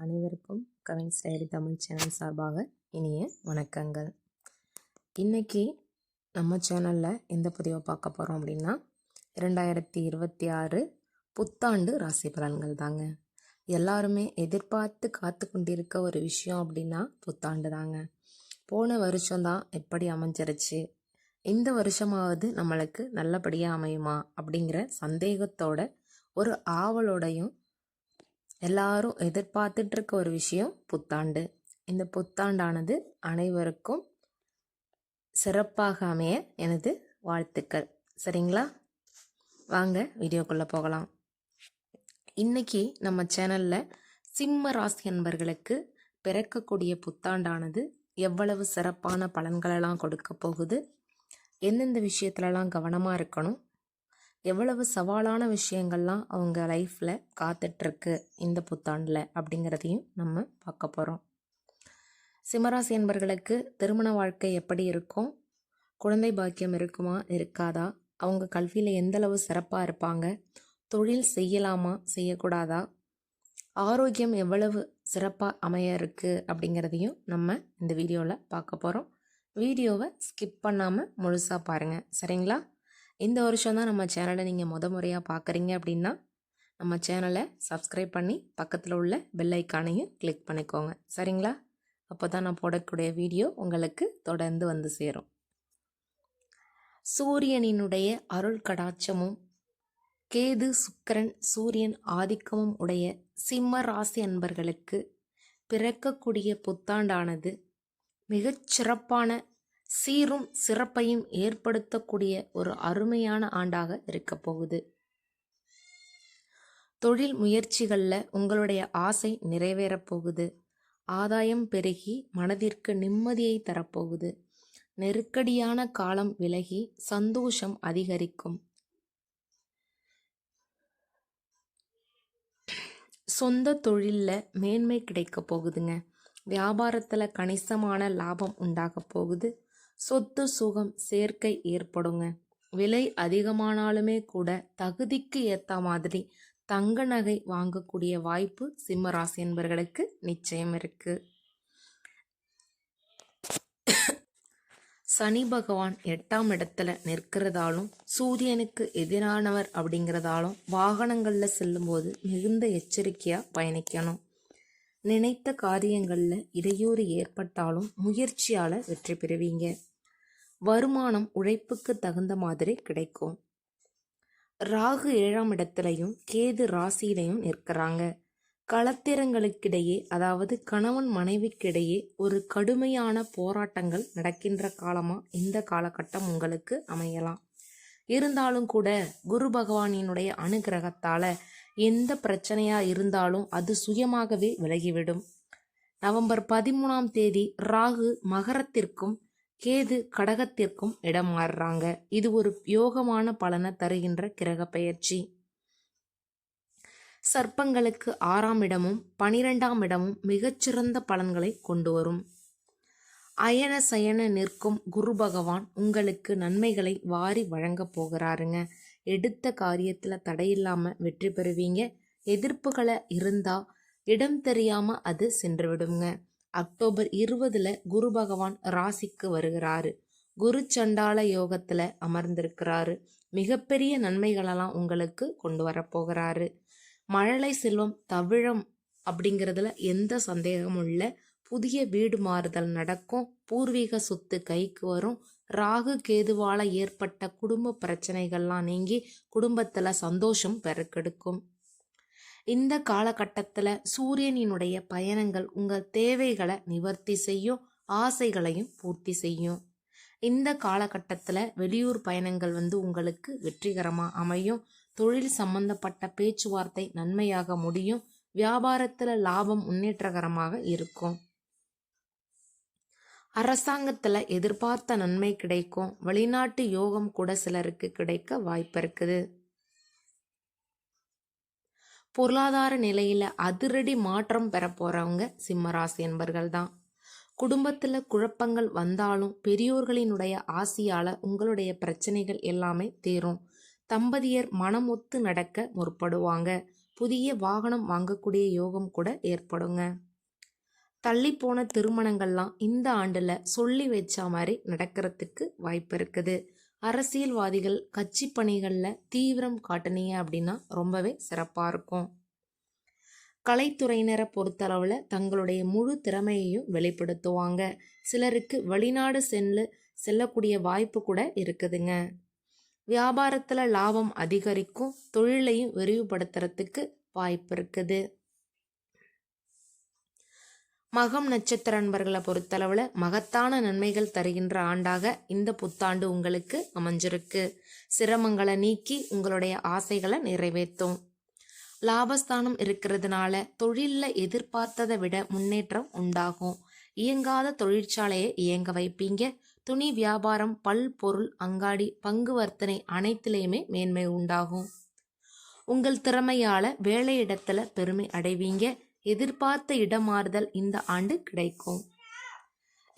அனைவருக்கும் Cavin's diary Tamil channel சார்பாக இனிய வணக்கங்கள். இன்னைக்கு நம்ம சேனலில் எந்த பதிவை பார்க்க போகிறோம் அப்படின்னா இரண்டாயிரத்தி இருபத்தி ஆறு புத்தாண்டு ராசி பலன்கள் தாங்க. எல்லாருமே எதிர்பார்த்து காத்து கொண்டிருக்க ஒரு விஷயம் அப்படின்னா புத்தாண்டு தாங்க. போன வருஷம்தான் எப்படி அமைஞ்சிருச்சு? இந்த வருஷமாவது நம்மளுக்கு நல்லபடியாக அமையுமா அப்படிங்கிற சந்தேகத்தோட ஒரு ஆவலோடையும் எல்லாரும் எதிர்பார்த்துட்டு இருக்க ஒரு விஷயம் புத்தாண்டு. இந்த புத்தாண்டானது அனைவருக்கும் சிறப்பாக அமைய எனது வாழ்த்துக்கள். சரிங்களா? வாங்க வீடியோக்குள்ளே போகலாம். இன்னைக்கு நம்ம சேனலில் சிம்ம ராசி என்பர்களுக்கு பிறக்கக்கூடிய புத்தாண்டானது எவ்வளவு சிறப்பான பலன்களெல்லாம் கொடுக்க போகுது? எந்தெந்த விஷயத்துலலாம் கவனமாக இருக்கணும்? எவ்வளவு சவாலான விஷயங்கள்லாம் அவங்க லைஃப்பில் காத்துட்ருக்கு இந்த புத்தாண்டில் அப்படிங்கிறதையும் நம்ம பார்க்க போகிறோம் சிம்மராசி என்பர்களுக்கு திருமண வாழ்க்கை எப்படி இருக்கும்? குழந்தை பாக்கியம் இருக்குமா? இருக்காதா? அவங்க கல்வியில் எந்தளவு சிறப்பாக இருப்பாங்க? தொழில் செய்யலாமா? செய்யக்கூடாதா? ஆரோக்கியம் எவ்வளவு சிறப்பாக அமைய இருக்குது அப்படிங்கிறதையும் நம்ம இந்த வீடியோவில் பார்க்க போகிறோம் வீடியோவை ஸ்கிப் பண்ணாமல் முழுசாக பாருங்கள் சரிங்களா? இந்த வருஷம் தான் நம்ம சேனலை நீங்கள் முத முறையாக பார்க்குறீங்க அப்படின்னா நம்ம சேனலை சப்ஸ்கிரைப் பண்ணி பக்கத்தில் உள்ள பெல் ஐக்கானையும் கிளிக் பண்ணிக்கோங்க. சரிங்களா? அப்போ தான் நான் போடக்கூடிய வீடியோ உங்களுக்கு தொடர்ந்து வந்து சேரும். சூரியனினுடைய அருள் கடாட்சமும் கேது சுக்கரன் சூரியன் ஆதிக்கமும் உடைய சிம்ம ராசி அன்பர்களுக்கு பிறக்கக்கூடிய புத்தாண்டானது மிகச் சிறப்பான சீரும் சிறப்பையும் ஏற்படுத்தக்கூடிய ஒரு அருமையான ஆண்டாக இருக்க போகுது. தொழில் முயற்சிகளில் உங்களுடைய ஆசை நிறைவேறப் போகுது. ஆதாயம் பெருகி மனதிற்கு நிம்மதியை தரப்போகுது. நெருக்கடியான காலம் விலகி சந்தோஷம் அதிகரிக்கும். சொந்த தொழிலில் மேன்மை கிடைக்க போகுதுங்க. வியாபாரத்தில் கணிசமான லாபம் உண்டாக போகுது. சொத்து சுகம் சேர்க்கை ஏற்படுங்க. விலை அதிகமானாலுமே கூட தகுதிக்கு ஏற்ற மாதிரி தங்க நகை வாங்கக்கூடிய வாய்ப்பு சிம்மராசி என்பர்களுக்கு என்பவர்களுக்கு நிச்சயம் இருக்கு. சனி பகவான் எட்டாம் இடத்துல நிற்கிறதாலும் சூரியனுக்கு எதிரானவர் அப்படிங்கிறதாலும் வாகனங்களில் செல்லும்போது மிகுந்த எச்சரிக்கையாக பயணிக்கணும். நினைத்த காரியங்களில் இடையூறு ஏற்பட்டாலும் முயற்சியால் வெற்றி பெறுவீங்க. வருமானம் உழைப்புக்கு தகுந்த மாதிரி கிடைக்கும். ராகு ஏழாம் இடத்துலையும் கேது ராசியிலையும் நிற்கிறாங்க. களத்திரங்களுக்கிடையே அதாவது கணவன் மனைவிக்கிடையே ஒரு கடுமையான போராட்டங்கள் நடக்கின்ற காலமாக இந்த காலகட்டம் உங்களுக்கு அமையலாம். இருந்தாலும் கூட குரு பகவானினுடைய அனுகிரகத்தால் எந்த பிரச்சனையாக இருந்தாலும் அது சுயமாகவே விலகிவிடும். நவம்பர் பதிமூணாம் தேதி ராகு மகரத்திற்கும் கேது கடகத்திற்கும் இடம் மாறுறாங்க. இது ஒரு யோகமான பலனை தருகின்ற கிரக பயிற்சி சர்ப்பங்களுக்கு ஆறாம் இடமும் பனிரெண்டாம் இடமும் மிகச்சிறந்த பலன்களை கொண்டு வரும். அயன சயன நிற்கும் குரு பகவான் உங்களுக்கு நன்மைகளை வாரி வழங்க போகிறாருங்க. எடுத்த காரியத்தில் தடையில்லாமல் வெற்றி பெறுவீங்க. எதிர்ப்புகளை இருந்தால் இடம் தெரியாமல் அது சென்று விடுங்க. அக்டோபர் இருபதுல குரு பகவான் ராசிக்கு வருகிறாரு. குரு சண்டால யோகத்துல அமர்ந்திருக்கிறாரு. மிகப்பெரிய நன்மைகளெல்லாம் உங்களுக்கு கொண்டு வரப்போகிறாரு மழலை செல்வம் தவிழம் அப்படிங்கிறதுல எந்த சந்தேகமும் இல்லை. புதிய வீடு மாறுதல் நடக்கும். பூர்வீக சொத்து கைக்கு வரும். ராகு கேதுவால ஏற்பட்ட குடும்ப பிரச்சனைகள்லாம் நீங்கி குடும்பத்தில் சந்தோஷம் பெருக்கெடுக்கும். இந்த காலகட்டத்தில் சூரியனினுடைய பயணங்கள் உங்கள் தேவைகளை நிவர்த்தி செய்யும் ஆசைகளையும் பூர்த்தி செய்யும். இந்த காலகட்டத்தில் வெளியூர் பயணங்கள் வந்து உங்களுக்கு வெற்றிகரமாக அமையும். தொழில் சம்பந்தப்பட்ட பேச்சுவார்த்தை நன்மையாக முடியும். வியாபாரத்தில் லாபம் முன்னேற்றகரமாக இருக்கும். அரசாங்கத்தில் எதிர்பார்த்த நன்மை கிடைக்கும். வெளிநாட்டு யோகம் கூட சிலருக்கு கிடைக்க வாய்ப்பு இருக்குது. பொருளாதார நிலையில் அதிரடி மாற்றம் பெற போகிறவங்க சிம்மராசி என்பர்கள் தான் குடும்பத்தில் குழப்பங்கள் வந்தாலும் பெரியோர்களினுடைய ஆசையால் உங்களுடைய பிரச்சனைகள் எல்லாமே தீரும். தம்பதியர் மனம் ஒத்து நடக்க முற்படுவாங்க. புதிய வாகனம் வாங்கக்கூடிய யோகம் கூட ஏற்படுங்க. தள்ளி போன திருமணங்கள்லாம் இந்த ஆண்டில் சொல்லி வச்ச மாதிரி நடக்கிறதுக்கு வாய்ப்பு இருக்குது. அரசியல்வாதிகள் கட்சி பணிகளில் தீவிரம் காட்டுனீங்க அப்படின்னா ரொம்பவே சிறப்பாக இருக்கும். கலைத்துறையினரை பொறுத்தளவில் தங்களுடைய முழு திறமையையும் வெளிப்படுத்துவாங்க. சிலருக்கு வெளிநாடு சென்று செல்லக்கூடிய வாய்ப்பு கூட இருக்குதுங்க. வியாபாரத்தில் லாபம் அதிகரிக்கும் தொழிலையும் விரிவுபடுத்துறதுக்கு வாய்ப்பு இருக்குது. மகம் நட்சத்திர நண்பர்களை பொறுத்தளவில் மகத்தான நன்மைகள் தருகின்ற ஆண்டாக இந்த புத்தாண்டு உங்களுக்கு அமைஞ்சிருக்கு. சிரமங்களை நீக்கி உங்களுடைய ஆசைகளை நிறைவேற்றும். லாபஸ்தானம் இருக்கிறதுனால தொழிலில் எதிர்பார்த்ததை விட முன்னேற்றம் உண்டாகும். இயங்காத தொழிற்சாலையை இயங்க வைப்பீங்க. துணி வியாபாரம் பல் பொருள் அங்காடி பங்கு வர்த்தனை அனைத்திலையுமே மேன்மை உண்டாகும். உங்கள் திறமையால வேலையிடத்துல பெருமை அடைவீங்க. எதிர்பார்த்த இடமாறுதல் இந்த ஆண்டு கிடைக்கும்.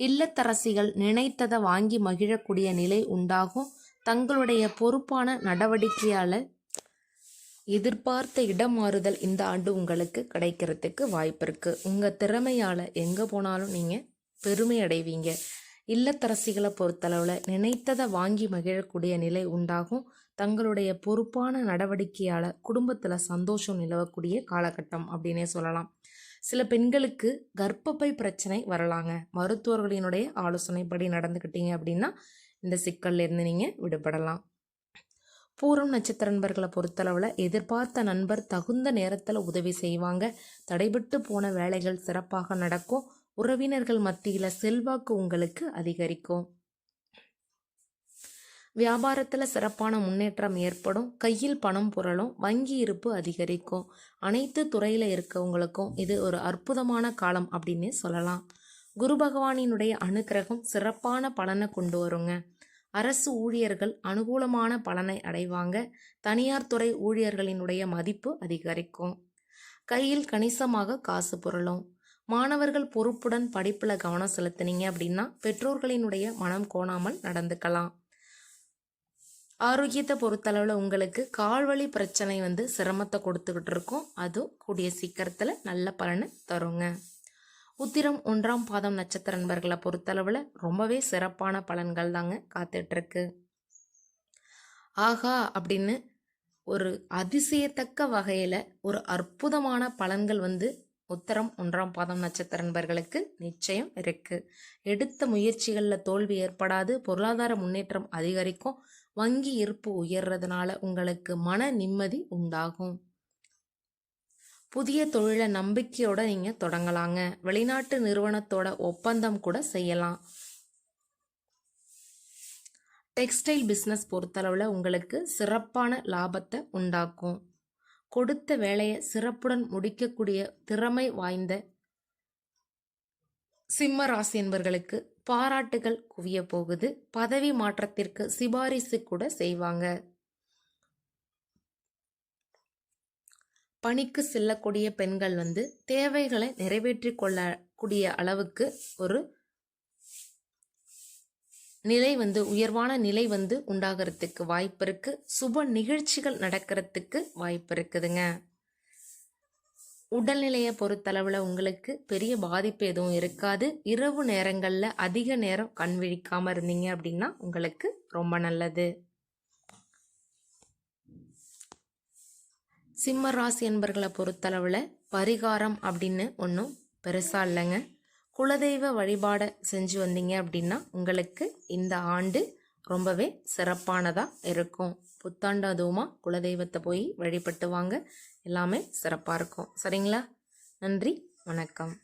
இல்லத்தரசிகள் நினைத்ததை வாங்கி மகிழக்கூடிய நிலை உண்டாகும். தங்களுடைய பொறுப்பான நடவடிக்கையால் எதிர்பார்த்த இடமாறுதல் இந்த ஆண்டு உங்களுக்கு கிடைக்கிறதுக்கு வாய்ப்பு இருக்குது உங்கள் திறமையால் எங்கே போனாலும் நீங்கள் பெருமை அடைவீங்க. இல்லத்தரசிகளை பொறுத்தளவில் நினைத்ததை வாங்கி மகிழக்கூடிய நிலை உண்டாகும். தங்களுடைய பொறுப்பான நடவடிக்கையால் குடும்பத்தில் சந்தோஷம் நிலவக்கூடிய காலகட்டம் அப்படின்னே சொல்லலாம். சில பெண்களுக்கு கர்ப்பப்பை பிரச்சனை வரலாங்க. மருத்துவர்களினுடைய ஆலோசனைப்படி நடந்துக்கிட்டீங்க அப்படின்னா இந்த சிக்கல்லேருந்து நீங்கள் விடுபடலாம். பூரம் நட்சத்திர நண்பர்களை பொறுத்தளவில் எதிர்பார்த்த நண்பர் தகுந்த நேரத்தில் உதவி செய்வாங்க. தடைபட்டு போன வேலைகள் சிறப்பாக நடக்கும். உறவினர்கள் மத்தியில் செல்வாக்கு உங்களுக்கு அதிகரிக்கும். வியாபாரத்தில் சிறப்பான முன்னேற்றம் ஏற்படும். கையில் பணம் புரளும். வங்கி இருப்பு அதிகரிக்கும். அனைத்து துறையில் இருக்கவங்களுக்கும் இது ஒரு அற்புதமான காலம் அப்படின்னு சொல்லலாம். குரு பகவானினுடைய அனுக்கிரகம் சிறப்பான பலனை கொண்டு வருங்க. அரசு ஊழியர்கள் அனுகூலமான பலனை அடைவாங்க. தனியார் துறை ஊழியர்களினுடைய மதிப்பு அதிகரிக்கும். கையில் கணிசமாக காசு புரளும். மாணவர்கள் பொறுப்புடன் படிப்பில் கவனம் செலுத்தினீங்க அப்படின்னா பெற்றோர்களினுடைய மனம் கோணாமல் நடந்துக்கலாம். ஆரோக்கியத்தை பொறுத்தளவில் உங்களுக்கு கால்வழி பிரச்சனை வந்து சிரமத்தை கொடுத்துக்கிட்டு இருக்கும். அதுவும் கூடிய சீக்கிரத்தில் நல்ல பலனை தருங்க. உத்திரம் ஒன்றாம் பாதம் நட்சத்திர நண்பர்களை பொறுத்தளவில் ரொம்பவே சிறப்பான பலன்கள் தாங்க காத்துட்ருக்கு. ஆகா அப்படின்னு ஒரு அதிசயத்தக்க வகையில் ஒரு அற்புதமான பலன்கள் வந்து உத்தரம் ஒன்றாம் பாதம் நட்சத்திர நண்பர்களுக்கு நிச்சயம் இருக்கு. எடுத்த முயற்சிகளில் தோல்வி ஏற்படாது பொருளாதார முன்னேற்றம் அதிகரிக்கும் வங்கி இருப்பு உயர்றதுனால உங்களுக்கு மன நிம்மதி உண்டாகும். புதிய தொழிலை நம்பிக்கையோட நீங்கள் தொடங்கலாங்க. வெளிநாட்டு நிறுவனத்தோட ஒப்பந்தம் கூட செய்யலாம். டெக்ஸ்டைல் பிஸ்னஸ் பொறுத்தளவில் உங்களுக்கு சிறப்பான லாபத்தை உண்டாக்கும். கொடுத்த வேலையை சிறப்புடன் முடிக்கக்கூடிய திறமை வாய்ந்த சிம்ம ராசி என்பர்களுக்கு பாராட்டுகள் குவிய போகுது. பதவி மாற்றத்திற்கு சிபாரிசு கூட செய்வாங்க. பணிக்கு செல்லக்கூடிய பெண்கள் வந்து தேவைகளை நிறைவேற்றி கொள்ளக்கூடிய அளவுக்கு ஒரு நிலை வந்து உயர்வான நிலை வந்து உண்டாகிறதுக்கு வாய்ப்பு இருக்கு. சுப நிகழ்ச்சிகள் நடக்கிறதுக்கு வாய்ப்பு இருக்குதுங்க. உடல்நிலையை பொறுத்தளவில் உங்களுக்கு பெரிய பாதிப்பு எதுவும் இருக்காது. இரவு நேரங்களில் அதிக நேரம் கண் விழிக்காமல் இருந்தீங்க அப்படின்னா உங்களுக்கு ரொம்ப நல்லது. சிம்ம ராசி என்பர்களை பொறுத்தளவில் பரிகாரம் அப்படின்னு ஒன்றும் பெருசாக இல்லைங்க. குலதெய்வ வழிபாடை செஞ்சு வந்தீங்க அப்படின்னா உங்களுக்கு இந்த ஆண்டு ரொம்பவே சிறப்பானதாக இருக்கும். புத்தாண்டு அதுவுமாக குலதெய்வத்தை போய் வழிபட்டு வாங்க. எல்லாமே சிறப்பாக இருக்கும். சரிங்களா? நன்றி வணக்கம்.